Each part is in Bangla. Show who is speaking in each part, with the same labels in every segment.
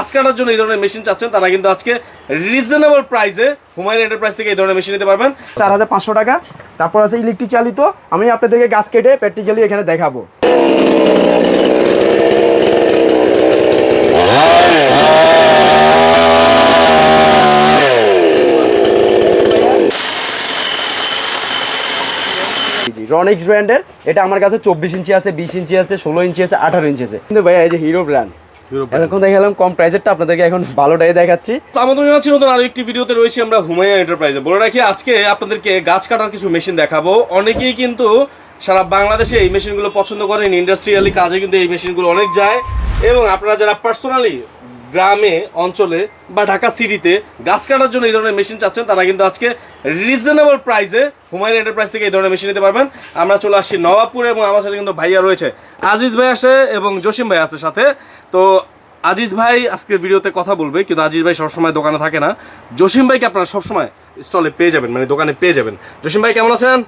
Speaker 1: গাছ কাটার জন্য এই ধরনের মেশিন চাচ্ছেন, তারা কিন্তু আজকে রিজনেবল প্রাইসে হুমায়ুন এন্টারপ্রাইজ থেকে এই ধরনের মেশিন নিতে পারবেন।
Speaker 2: চার হাজার পাঁচশো টাকা। তারপর আছে ইলেকট্রিক চালিত। আমি আপনাদেরকে গাছ কেটে প্র্যাকটিক্যালি এখানে দেখাবো। রনিক্স ব্র্যান্ডের এটা আমার কাছে চব্বিশ ইঞ্চি আছে, বিশ ইঞ্চি আছে, ষোলো ইঞ্চি আছে, আঠারো ইঞ্চি আছে। কিন্তু ভাইয়া, এই যে হিরো ব্র্যান্ড এখন দেখালাম কম প্রাইসেরটা আপনাদেরকে এখন ভালোটাই দেখাচ্ছি।
Speaker 1: আমাদের জানাচ্ছি নতুন আরও একটি ভিডিওতে রয়েছে আমরা হুমায়ুন এন্টারপ্রাইজে বলে রাখি আজকে আপনাদেরকে গাছ কাটার কিছু মেশিন দেখাবো। অনেকেই কিন্তু সারা বাংলাদেশে এই মেশিনগুলো পছন্দ করেন ইন্ডাস্ট্রিয়ালি কাজে কিন্তু এই মেশিনগুলো অনেক যায়। এবং আপনারা যারা পার্সোনালি গ্রামে, অঞ্চলে বা ঢাকা সিটিতে গাছ কাটার জন্য এই ধরনের মেশিন চাচ্ছেন, তারা কিন্তু আজকে রিজনেবল প্রাইসে হুমায়ুন এন্টারপ্রাইজ থেকে এই ধরনের মেশিন নিতে পারবেন। আমরা চলে আসছি নবাবপুরে এবং আমার সাথে কিন্তু ভাইয়া রয়েছে। আজিজ ভাই আসে এবং জসিম ভাই আছে সাথে। তো আজিজ ভাই আজকের ভিডিওতে কথা বলবে কিন্তু আজিজ ভাই সবসময় দোকানে থাকে না। জসিম ভাইকে আপনারা সবসময় স্টলে পেয়ে যাবেন মানে দোকানে পেয়ে যাবেন। জসিম ভাই কেমন আছেন?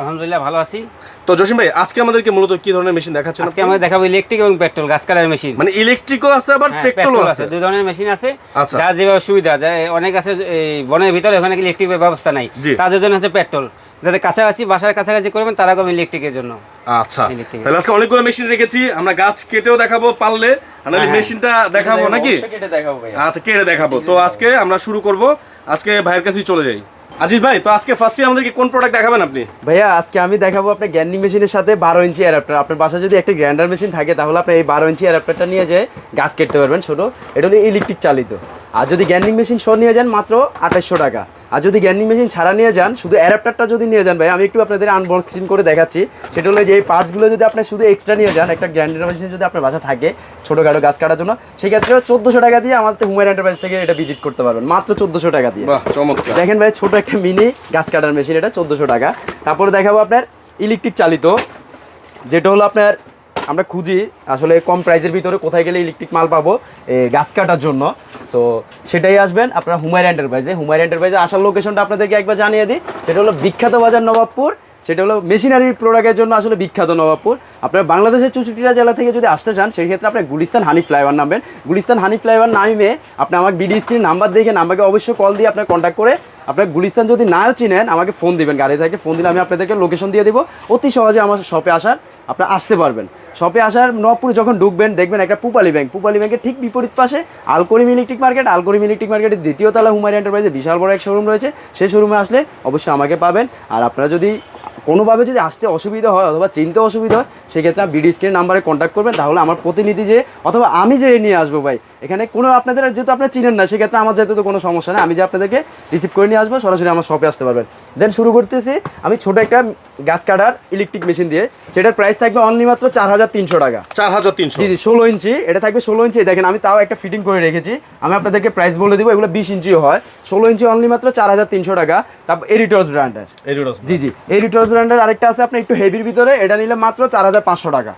Speaker 3: আলহামদুলিল্লাহ ভালো আছি।
Speaker 1: তো জসিম ভাই আজকে আমাদেরকে মূলত কি ধরনের মেশিন দেখাচ্ছেন
Speaker 3: আজকে? আমরা দেখাবো ইলেকট্রিক এবং পেট্রোল গাছ কাটার মেশিন
Speaker 1: মানে ইলেকট্রিকও আছে আবার
Speaker 3: হ্যাঁ,
Speaker 1: পেট্রোলও
Speaker 3: পেট্রোল
Speaker 1: আছে।
Speaker 3: দুই ধরনের মেশিন আছে।
Speaker 1: আচ্ছা।
Speaker 3: যার যেভাবে সুবিধা যায় অনেক আছে এই বনের ভিতরে ওখানে ইলেকট্রিক ব্যবস্থা নাই। তাদের জন্য আছে পেট্রোল যাদের কাছাকাছি বাসার কাছাকাছি করবেন তারা করবেন ইলেকট্রিকের জন্য।
Speaker 1: আচ্ছা তাহলে আজকে অনেকগুলো মেশিন রেখেছি আমরা গাছ কেটেও দেখাবো পারলে। আর নাহলে
Speaker 3: হ্যাঁ।
Speaker 1: মেশিনটা দেখাবো নাকি?
Speaker 2: কেটে দেখাবো
Speaker 1: আচ্ছা কেটে দেখাবো। তো আজকে আমরা শুরু করব। আজকে ভাইয়ের কাছেই চলে যাই। আজিজ ভাই তো আজকে ফার্স্টে আমাদেরকে কোন প্রোডাক্ট দেখাবেন আপনি?
Speaker 2: ভাইয়া আজকে আমি দেখাবো আপনার গ্যান্ডিং মেশিনের সাথে বারো ইঞ্চি অ্যাডাপ্টার আপনার বাসায় যদি একটা গ্রাইন্ডার মেশিন থাকে তাহলে আপনি এই বারো ইঞ্চি অ্যাডাপ্টারটা নিয়ে যেয়ে গাছ কেটতে পারবেন। ছোটো এটা হলো ইলেকট্রিক চালিত। আর যদি গ্যান্ডিং মেশিন শো নিয়ে যান মাত্র আঠাশশো টাকা। আর যদি গ্যান্ডিং মেশিন ছাড়া নিয়ে যান শুধু অ্যাডাপ্টারটা যদি নিয়ে যান ভাই আমি একটু আপনাদের আনবক্সিং করে দেখাচ্ছি। সেটা হলো যে এই পার্টসগুলো যদি আপনি শুধু এক্সট্রা নিয়ে যান একটা গ্রাইন্ডার মেশিন যদি আপনার বাসা থাকে ছোটোখাটো গাছ কাটার জন্য সেক্ষেত্রে চোদ্দোশো টাকা দিয়ে আমাদের হুমায়ুন এন্টারপ্রাইজ থেকে এটা ভিজিট করতে পারবেন। মাত্র চোদ্দোশো টাকা দিয়ে।
Speaker 1: চমৎকার।
Speaker 2: দেখেন ভাই ছোট একটা মিনি গাছ কাটার মেশিন এটা চোদ্দোশো টাকা। তারপরে দেখাবো আপনার ইলেকট্রিক চালিত যেটা হলো আপনার আমরা খুঁজি আসলে কম প্রাইসের ভিতরে কোথায় গেলে ইলেকট্রিক মাল পাবো গাছ কাটার জন্য। সো সেটাই আসবেন আপনার হুমায়ুন এন্টারপ্রাইজে হুমায়ুন এন্টারপ্রাইজে আসার লোকেশনটা আপনাদেরকে একবার জানিয়ে দিই। সেটা হলো বিখ্যাত বাজার নবাবপুর। সেটা হলো মেশিনারি প্রোডাক্টের জন্য আসলে বিখ্যাত নবাবপুর। আপনার বাংলাদেশের চৌষট্টিটা জেলা থেকে যদি আসতে চান, সেই ক্ষেত্রে আপনার গুলিস্তান হানি ফ্লাইওভার নামবেন। গুলিস্তান হানি ফ্লাইওভার নামে আপনি আমার বিডি স্ক্রিন নাম্বার দেখে নাম্বারকে অবশ্যই কল দিয়ে আপনার কন্ট্যাক্ট করে আপনার গুলিস্তান যদি নাও চিনেন, আমাকে ফোন দিবেন। গাড়ি থেকে ফোন দিলে আমি আপনাদেরকে লোকেশন দিয়ে দিব। অতি সহজে আমার শপে আসার আপনার আসতে পারবেন। শপে আসার নবপুরে যখন ঢুকবেন, দেখবেন একটা পুপালি ব্যাংক পুপালি ব্যাংকের ঠিক বিপরীত পাশে Alkarim electric market Alkarim electric মার্কেটের দ্বিতীয় তলা হুমায়ুন এন্টারপ্রাইজে বিশাল বড় এক শোরুম রয়েছে। সেই শোরুমে আসলে অবশ্যই আমাকে পাবেন। আর আপনারা যদি কোনোভাবে যদি আসতে অসুবিধা হয় অথবা চিনতে অসুবিধা হয় সেক্ষেত্রে আপনি বিডি স্ক্রিন নাম্বারে কন্ট্যাক্ট করবেন। তাহলে আমার প্রতিনিধি যে অথবা আমি যে নিয়ে আসব ভাই এখানে কোনো আপনাদের যেহেতু আপনারা চিনেন না সেক্ষেত্রে আমার যেহেতু তো কোনো সমস্যা নেই আমি যে আপনাদেরকে রিসিভ করে নিয়ে আসব সরাসরি আমার শপে আসতে পারবেন। দেন শুরু করতেছি আমি ছোট একটা গাছ কাটার ইলেকট্রিক মেশিন দিয়ে সেটার প্রাইস থাকবে অনলি মাত্র চার হাজার তিনশো টাকা।
Speaker 1: চার হাজার তিনশো।
Speaker 2: জি ষোলো ইঞ্চি এটা থাকবে ষোলো ইঞ্চি। দেখেন আমি তাও একটা ফিটিং করে রেখেছি। আমি আপনাদেরকে প্রাইস বলে দিব এগুলো বিশ ইঞ্চিও হয়। ষোলো ইঞ্চি অনলি মাত্র চার হাজার তিনশো টাকা। তারপর এরিটস ব্র্যান্ডের
Speaker 1: এরিডস
Speaker 2: জি জি এরিটস ব্র্যান্ডের আরেকটা আছে আপনি একটু হেভির ভিতরে এটা নিলে মাত্র চার হাজার পাঁচশো টাকা।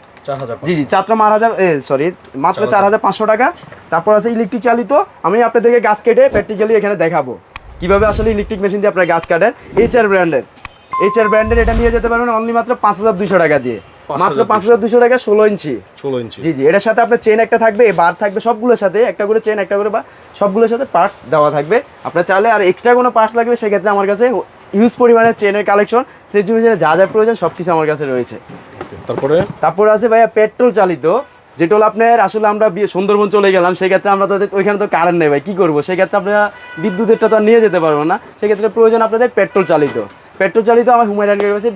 Speaker 2: জি জি চার মার হাজার সরি মাত্র চার হাজার। পাঁচশো টাকা। তারপর আছে ইলেকট্রিক চালিত আমি আপনাদেরকে গাছ কেটে প্র্যাকটিক্যালি এখানে দেখাবো। কীভাবে আসলে ইলেকট্রিক মেশিন দিয়ে আপনার গাছ কাটেন এইচআর ব্র্যান্ডের। এইচআর ব্র্যান্ডের এটা নিয়ে যেতে পারবেন অনলি মাত্র পাঁচ হাজার দুশো টাকা দিয়ে। মাত্র পাঁচ হাজার দুশো টাকা ষোলো ইঞ্চি।
Speaker 1: ষোলো ইঞ্চি।
Speaker 2: জি জি এটার সাথে আপনার চেন একটা থাকবে বার থাকবে সবগুলোর সাথে একটা করে চেন একটা করে বা সবগুলোর সাথে পার্টস দেওয়া থাকবে। আপনার চাইলে আর এক্সট্রা কোনো পার্টস লাগবে সেক্ষেত্রে আমার কাছে হিউজ পরিমাণে চেনের কালেকশন সেই জন্য যা যা প্রয়োজন সব কিছু আমার কাছে রয়েছে।
Speaker 1: তারপরে?
Speaker 2: তারপর আছে ভাইয়া পেট্রোল চালিত যেটা হলো আপনার আসলে আমরা সুন্দরবন চলে গেলাম সেক্ষেত্রে আমরা তাদের ওইখানে তো কারেন্ট নেই ভাই কী করব? সেক্ষেত্রে আপনারা বিদ্যুতেরটা তো আর নিয়ে যেতে পারব না। সেক্ষেত্রে প্রয়োজন আপনাদের পেট্রোল চালিত। পেট্রোল চালিত আমার হুমায়ুন কাছে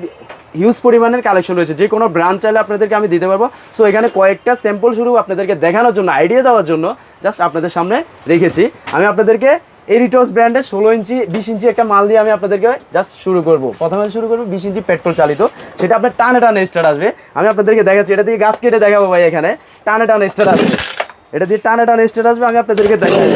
Speaker 2: হিউজ পরিমাণের কালেকশন রয়েছে। যে কোনো ব্রাঞ্চ চাইলে আপনাদেরকে আমি দিতে পারব। সো এখানে কয়েকটা স্যাম্পল শুরু আপনাদেরকে দেখানোর জন্য আইডিয়া দেওয়ার জন্য জাস্ট আপনাদের সামনে রেখেছি। আমি আপনাদেরকে এরিটস ব্র্যান্ডের ষোলো ইঞ্চি, বিশ ইঞ্চি একটা মাল দিয়ে আমি আপনাদেরকে জাস্ট শুরু করব। প্রথমে শুরু করব বিশ ইঞ্চি পেট্রোল চালিত। সেটা আপনার টানে টানে স্টার্ট আসবে। আমি আপনাদেরকে দেখাচ্ছি, এটা দিয়ে গাছ কেটে দেখাবো ভাই এখানে। টানে টানে স্টার্ট আসবে। এটা দিয়ে টানে টানে স্টার্ট আসবে, আমি আপনাদেরকে দেখাবো।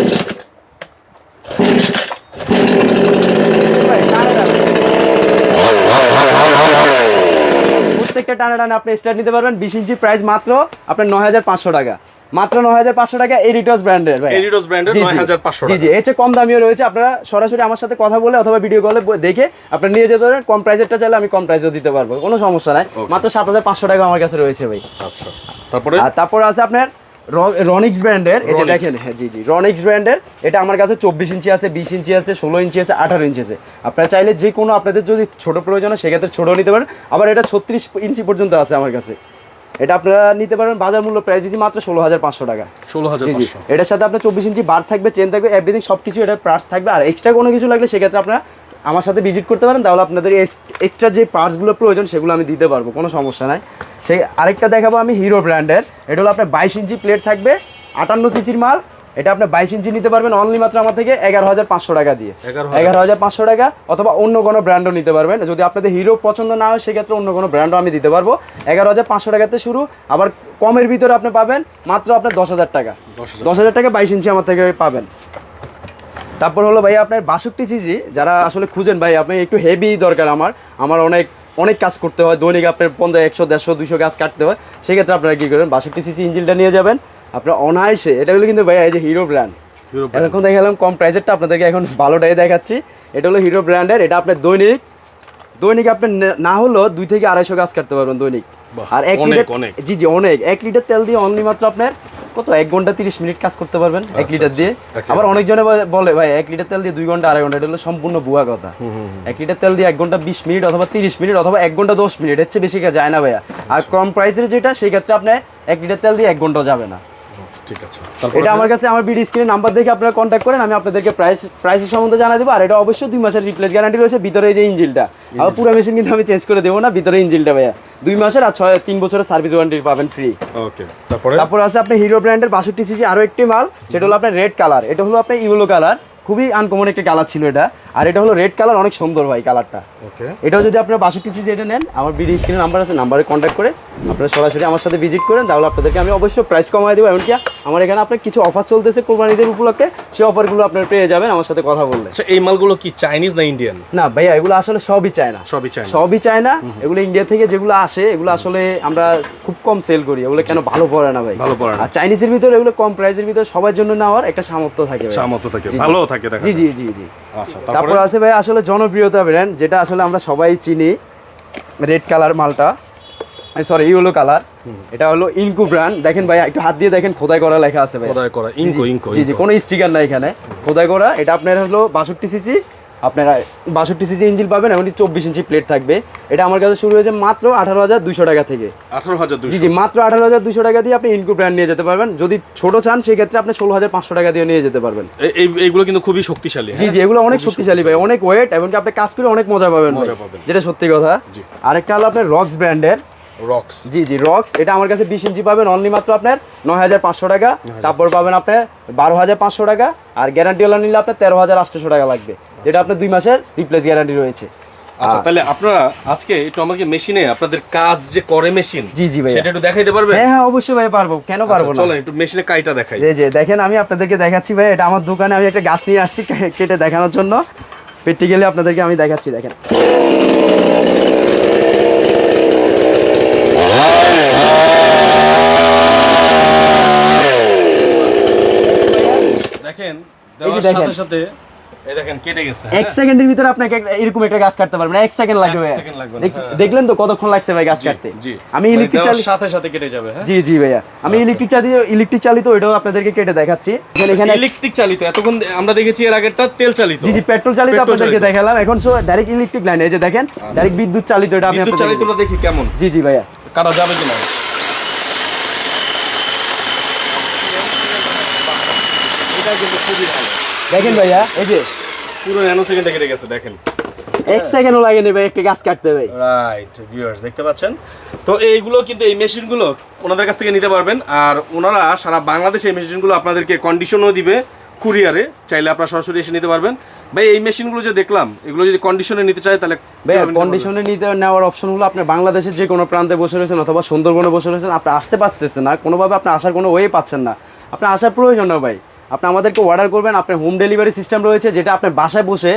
Speaker 2: প্রত্যেকটা টানে টানে আপনি স্টার্ট নিতে পারবেন। বিশ ইঞ্চি প্রাইস মাত্র আপনার নয় হাজার পাঁচশো টাকা। মাত্র নয় হাজার পাঁচশো টাকা এরিটস ব্র্যান্ডের ভাই
Speaker 1: এরিডস ব্র্যান্ডের
Speaker 2: জি, জি। জি জি। এর চেয়ে কম দামিও রয়েছে। আপনারা সরাসরি আমার সাথে কথা বলে অথবা ভিডিও কলে দেখে আপনারা নিয়ে যেতে পারেন। কম প্রাইসেরটা চাইলে আমি কম প্রাইসও দিতে পারব। কোনো সমস্যা নাই। মাত্র সাত হাজার পাঁচশো টাকা আমার কাছে রয়েছে ভাই।
Speaker 1: আচ্ছা। তারপরে?
Speaker 2: তারপর আছে আপনার রনিক্স ব্র্যান্ডের এটা দেখেন হ্যাঁ জি জি। রনিক্স ব্র্যান্ডের এটা আমার কাছে চব্বিশ ইঞ্চি আছে বিশ ইঞ্চি আছে ষোলো ইঞ্চি আছে আঠারো ইঞ্চি আছে। আপনারা চাইলে যে কোনো আপনাদের যদি ছোট প্রয়োজন হয় সেক্ষেত্রে ছোটো নিতে পারেন। আবার এটা ছত্রিশ ইঞ্চি পর্যন্ত আছে আমার কাছে। এটা আপনারা নিতে পারেন বাজার মূল্য প্রাইস দিচ্ছি মাত্র ষোলো হাজার পাঁচশো টাকা।
Speaker 1: ষোলো হাজার
Speaker 2: এটার সাথে আপনার চব্বিশ ইঞ্চি বার থাকবে চেন থাকবে এভরিথিং সব কিছু এটা পার্টস থাকবে। আর এক্সট্রা কোনো কিছু লাগলে সেক্ষেত্রে আপনারা আমার সাথে ভিজিট করতে পারেন তাহলে আপনাদের এক্সট্রা যে পার্টসগুলো প্রয়োজন সেগুলো আমি দিতে পারব কোনো সমস্যা নাই। সেই আরেকটা দেখাবো আমি হিরো ব্র্যান্ডের এটা হলো আপনার বাইশ ইঞ্চি প্লেট থাকবে আটান্ন সিসির মাল এটা আপনি বাইশ ইঞ্চি নিতে পারবেন অনলি মাত্র আমার থেকে এগারো হাজার পাঁচশো টাকা দিয়ে। এগারো হাজার পাঁচশো। টাকা অথবা অন্য কোনো ব্র্যান্ডও নিতে পারবেন। যদি আপনাদের হিরো পছন্দ না হয় সেক্ষেত্রে অন্য কোনো ব্র্যান্ডও আমি দিতে পারব। এগারো হাজার পাঁচশো টাকাতে শুরু। আবার কমের ভিতরে আপনি পাবেন মাত্র আপনার দশ হাজার টাকা। দশ হাজার। টাকা বাইশ ইঞ্চি আমার থেকে পাবেন। তারপর হলো ভাই আপনার বাষট্টি সিজি যারা আসলে খুঁজেন ভাই আপনি একটু হেভি দরকার আমার। আমার অনেক অনেক কাজ করতে হয়। দৈনিক আপনার পঞ্চাশ একশো দেড়শো দুশো গাছ কাটতে হয়। সেক্ষেত্রে আপনারা কী করবেন? বাষট্টি সিসি ইঞ্জিনটা নিয়ে যাবেন। আপনার অনায়াসে এটা হলো কিন্তু ভাই এই যে হিরো ব্র্যান্ড
Speaker 1: হিরো
Speaker 2: এখন দেখালাম কম প্রাইসেরটা আপনাদেরকে এখন ভালোটাই দেখাচ্ছি। এটা হলো হিরো ব্র্যান্ডের এটা আপনার দৈনিক। দৈনিক আপনি না হলেও দুই থেকে আড়াইশো গাছ কাটতে পারবেন দৈনিক। আর এক লিটার জি জি অনেক। এক লিটার তেল দিয়ে অনলি মাত্র আপনার কত? এক ঘণ্টা তিরিশ মিনিট কাজ করতে পারবেন এক
Speaker 1: আচ্ছা,
Speaker 2: লিটার
Speaker 1: আচ্ছা,
Speaker 2: দিয়ে আবার অনেকজনে বলে- ভাই এক লিটার তেল দিয়ে দুই ঘণ্টা আড়াই ঘণ্টা এটা হলো সম্পূর্ণ ভুয়া কথা। এক লিটার তেল দিয়ে এক ঘণ্টা বিশ মিনিট অথবা তিরিশ মিনিট অথবা এক ঘণ্টা দশ মিনিট এর চেয়ে বেশি যায় না ভাইয়া। আর
Speaker 1: আচ্ছা।
Speaker 2: কম প্রাইসের যেটা সেই ক্ষেত্রে আপনি এক লিটার তেল দিয়ে এক ঘণ্টা যাবে না।
Speaker 1: ঠিক আছে।
Speaker 2: এটা আমার কাছে আমার বিডি স্ক্রিনে নাম্বার দেখে আপনারা কন্ট্যাক্ট করেন আমি আপনাদেরকে প্রাইস প্রাইসের সম্বন্ধে জানা দেবো আর এটা অবশ্যই দুই মাসের রিপ্লেস গ্যারান্টি রয়েছে ভিতরে এই যে ইঞ্জিনটা আর পুরো মেশিন কিন্তু আমি চেঞ্জ করে দেবো না ভিতরে ইঞ্জিনটা ভাইয়া। দুই মাসের আর ছয় তিন বছরের সার্ভিস ওয়ারেন্টি পাবেন ফ্রি
Speaker 1: ওকে তারপরে?
Speaker 2: তারপর আছে আপনি হিরো ব্র্যান্ডের বাষট্টি সিসি আরও একটি মাল সেটা হলো আপনার রেড কালার এটা হলো আপনার ইউলো কালার খুবই আনকমন একটা কালার ছিল এটা। আর এটা হলো রেড কালার অনেক সুন্দর ভাই কালারটা
Speaker 1: ওকে
Speaker 2: এটাও যদি আপনারা বাষট্টি সিসি এটা নেন আমার বিডি স্ক্রিনে নাম্বার আছে নাম্বারে কন্ট্যাক্ট করে আপনারা সরাসরি আমার সাথে ভিজিট করেন তাহলে আপনাদেরকে আমি অবশ্যই প্রাইস কমাই দেবো। এমনকি আমার এখানে আপনার কিছু অফার চলতেছে কোরবানিদের উপলক্ষে সেই অফারগুলো আপনারা পেয়ে যাবেন আমার সাথে কথা বললে।
Speaker 1: আচ্ছা এই মালগুলো কি চাইনিজ না ইন্ডিয়ান
Speaker 2: না ভাইয়া এগুলো আসলে সবই চায় না
Speaker 1: সবই চাইনা
Speaker 2: সবই চায় না এগুলো ইন্ডিয়া থেকে যেগুলো আসে এগুলো আসলে আমরা খুব কম সেল করি এগুলো কেন ভালো পড়ে না ভাই?
Speaker 1: ভালো পড়ে না।
Speaker 2: আর চাইনিজের ভিতরে এগুলো কম প্রাইসের ভিতরে সবার জন্য নেওয়ার একটা সামর্থ্য থাকে ভাই।
Speaker 1: সামর্থ্য থাকে। ভালো থাকে দেখা
Speaker 2: জি জি জি জি। তারপর? আছে ভাই আসলে জনপ্রিয়তা ব্র্যান্ড যেটা আসলে আমরা সবাই চিনি রেড কালার মালটা। সরি ইয়েলো কালার এটা হলো ইনকু ব্র্যান্ড দেখেন ভাই একটু হাত দিয়ে দেখেন খোদাই করা লেখা আছে ভাই
Speaker 1: খোদাই করা, ইনকু ইনকু
Speaker 2: জি, জি
Speaker 1: জি
Speaker 2: কোনো স্টিকার নাই এখানে। খোদাই করা এটা আপনার হলো বাষট্টি সিসি আপনারা বাষট্টি সিসি ইঞ্জিন পাবেন এমনকি চব্বিশ ইঞ্চি প্লেট থাকবে। এটা আমার কাছে শুরু হয়েছে মাত্র আঠারো হাজার দুশো টাকা থেকে।
Speaker 1: আঠারো হাজার
Speaker 2: জি মাত্র আঠারো হাজার দুশো টাকা দিয়ে আপনি ইনকু ব্র্যান্ড নিয়ে যেতে পারবেন। যদি ছোট চান সেই ক্ষেত্রে আপনি ষোলো হাজার পাঁচশো টাকা দিয়ে নিয়ে যেতে পারবেন।
Speaker 1: এইগুলো কিন্তু খুবই শক্তিশালী
Speaker 2: জি
Speaker 1: হ্যাঁ?
Speaker 2: জি এগুলো অনেক শক্তিশালী ভাই অনেক ওয়েট এবং আপনি কাজ করে অনেক মজা পাবেন
Speaker 1: মজা পাবেন।
Speaker 2: যেটা সত্যি কথা। আরেকটা হলো আপনার রক্স ব্র্যান্ডের
Speaker 1: রক্স
Speaker 2: জি জি রক্স এটা আমার কাছে বিশ ইঞ্চি পাবেন অনলি মাত্র আপনার নয় হাজার পাঁচশো টাকা। তারপর পাবেন আপনার বারো হাজার পাঁচশো টাকা আর গ্যারান্টি ওলা নিলে আপনার তেরো হাজার আটশোশো টাকা লাগবে। যেটা আপনার দুই মাসের রিপ্লেস গ্যারান্টি রয়েছে।
Speaker 1: আচ্ছা তাহলে আপনারা আজকে একটু আমাকে মেশিনে আপনাদের কাজ যে করে মেশিন
Speaker 2: জি, জি ভাইয়া।
Speaker 1: সেটা একটু দেখাইতে পারবেন?
Speaker 2: হ্যাঁ হ্যাঁ অবশ্যই ভাই পারব। কেন পারব না?
Speaker 1: চলেন একটু মেশিনে কাইটা দেখাই।
Speaker 2: এই যে দেখেন আমি আপনাদেরকে দেখাচ্ছি ভাই এটা আমার দোকানে আমি একটা গাছ নিয়ে আসছি কেটে দেখানোর জন্য। প্র্যাকটিক্যালি আপনাদেরকে আমি দেখাচ্ছি দেখেন
Speaker 1: দেখেন
Speaker 2: এই যে
Speaker 1: দেওয়ার
Speaker 2: দেখেন।
Speaker 1: সাথে সাথে এই দেখেন কেটে গেছে
Speaker 2: এক সেকেন্ডের ভিতরে আপনাকে একটা- এরকম একটা গাছ কাটতে পারবেন এক সেকেন্ড লাগবে
Speaker 1: এক
Speaker 2: ভাইয়া।
Speaker 1: second লাগবে না,
Speaker 2: দেখ-
Speaker 1: হ্যাঁ।
Speaker 2: দেখলেন তো কতক্ষণ লাগছে ভাই গাছ কাটতে? আমি
Speaker 1: মানে
Speaker 2: ইলেকট্রিক চালিত
Speaker 1: সাথে সাথে কেটে যাবে হ্যাঁ।
Speaker 2: জি জি ভাইয়া। আমি ইলেকট্রিক চালিত ইলেকট্রিক চালিত ওইটাও আপনাদেরকে কেটে দেখাচ্ছি। এখানে
Speaker 1: ইলেকট্রিক চালিত এতক্ষণ আমরা দেখেছি এর আগেরটা তেল চালিত।
Speaker 2: জি জি পেট্রোল চালিত আপনাদেরকে দেখালাম। এখন সো ডাইরেক্ট ইলেকট্রিক লাইন এই যে দেখেন ডাইরেক্ট বিদ্যুৎ চালিত এটা আমি
Speaker 1: বিদ্যুৎ চালিতটা দেখি কেমন।
Speaker 2: জি জি ভাইয়া।
Speaker 1: কাটা যাবে কিনা? এটা কিন্তু খুবই ভালো।
Speaker 2: দেখেন ভাইয়া এই যে।
Speaker 1: পুরো ন্যানো সেকেন্ডে কেটে গেছে দেখেন।
Speaker 2: এক সেকেন্ডও লাগে নেবে একটা গাছ কাটতে ভাই।
Speaker 1: রাইট ভিউয়ার্স দেখতে পাচ্ছেন? তো এইগুলো কিন্তু এই মেশিনগুলো ওনাদের কাছ থেকে নিতে পারবেন আর ওনারা সারা বাংলাদেশে এই মেশিনগুলো আপনাদেরকে কন্ডিশনও দিবে কুরিয়ারে চাইলে আপনারা সরাসরি এসে নিতে পারবেন। ভাই এই মেশিনগুলো যে দেখলাম এগুলো যদি কন্ডিশনে নিতে চায় তাহলে পারবেন?
Speaker 2: কন্ডিশনে নিতে নেওয়ার অপশনগুলো আপনি বাংলাদেশের যে কোনো প্রান্তে বসে রয়েছেন অথবা সুন্দরবনে বসে রয়েছেন আপনি আসতে পারতেছেন না কোনোভাবে আপনি আসার কোনো ওয়ে পাচ্ছেন না। আপনি আসার প্রয়োজন না ভাই। আপনি আমাদেরকে অর্ডার করবেন, আপনার হোম ডেলিভারি সিস্টেম রয়েছে, যেটা আপনার বাসায় বসে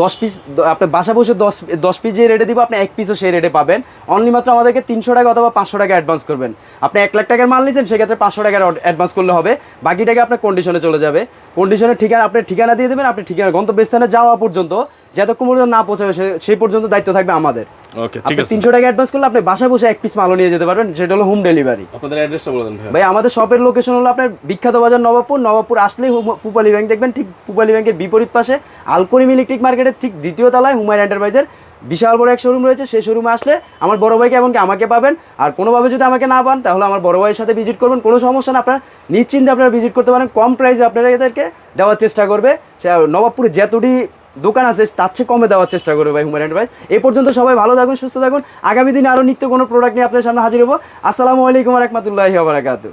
Speaker 2: দশ পিস আপনার বাসায় বসে দশ দশ পিস যে রেটে দিব, আপনি এক পিসও সেই রেটে পাবেন। অনলি মাত্র আমাদেরকে তিনশো টাকা অথবা পাঁচশো টাকা অ্যাডভান্স করবেন। আপনি এক লাখ টাকার মাল নিয়েছেন সেক্ষেত্রে পাঁচশো টাকার অ্যাডভান্স করলে হবে। বাকি টাকা আপনার কন্ডিশনে চলে যাবে। কন্ডিশনের ঠিকানা, আপনি ঠিকানা দিয়ে দেবেন, আপনি ঠিকানা গন্তব্যস্থানে যাওয়া পর্যন্ত যতক্ষণ পর্যন্ত না পৌঁছাবে সে- সেই পর্যন্ত দায়িত্ব থাকবে আমাদের।
Speaker 1: ওকে ঠিক আছে।
Speaker 2: তিনশো টাকা অ্যাডভান্স করলে আপনি বাসায় বসে এক পিস মালও নিয়ে যেতে পারবেন সেটা হলো হোম ডেলিভারি
Speaker 1: আপনাদের অ্যাড্রেসটা বলে দেন ভাই।
Speaker 2: আমাদের শপের লোকেশন হলো আপনার বিখ্যাত বাজার নবাবপুর। নবাবপুর আসলেই পুপালি ব্যাংক দেখবেন ঠিক পুপালি ব্যাংকের বিপরীত পাশে আলকরিম ইলেকট্রিক মার্কেটের ঠিক দ্বিতীয় তলায় হুমায়ুন এন্টারপ্রাইজের বিশাল বড় এক শোরুম রয়েছে। সেই শোরুমে আসলে আমার বড় ভাইকে এমনকি আমাকে পাবেন। আর কোনোভাবে যদি আমাকে না পান তাহলে আমার বড় ভাইয়ের সাথে ভিজিট করবেন। কোনো সমস্যা না আপনার নিশ্চিন্তে আপনারা ভিজিট করতে পারেন। কম প্রাইসে আপনারা এদেরকে দেওয়ার চেষ্টা করবে। সে নবাবপুরে যতটি দোকান আছে, তার চেয়ে কমে দেওয়ার চেষ্টা করবে ভাই হুমায়ুন ভাই। এ পর্যন্ত সবাই ভালো থাকুন, সুস্থ থাকুন। আগামী দিনে আরও নিত্য কোনো প্রোডাক্ট নিয়ে আপনার সামনে হাজির হব। আসসালামু আলাইকুম রহমতুল্লাহি বারাকাতু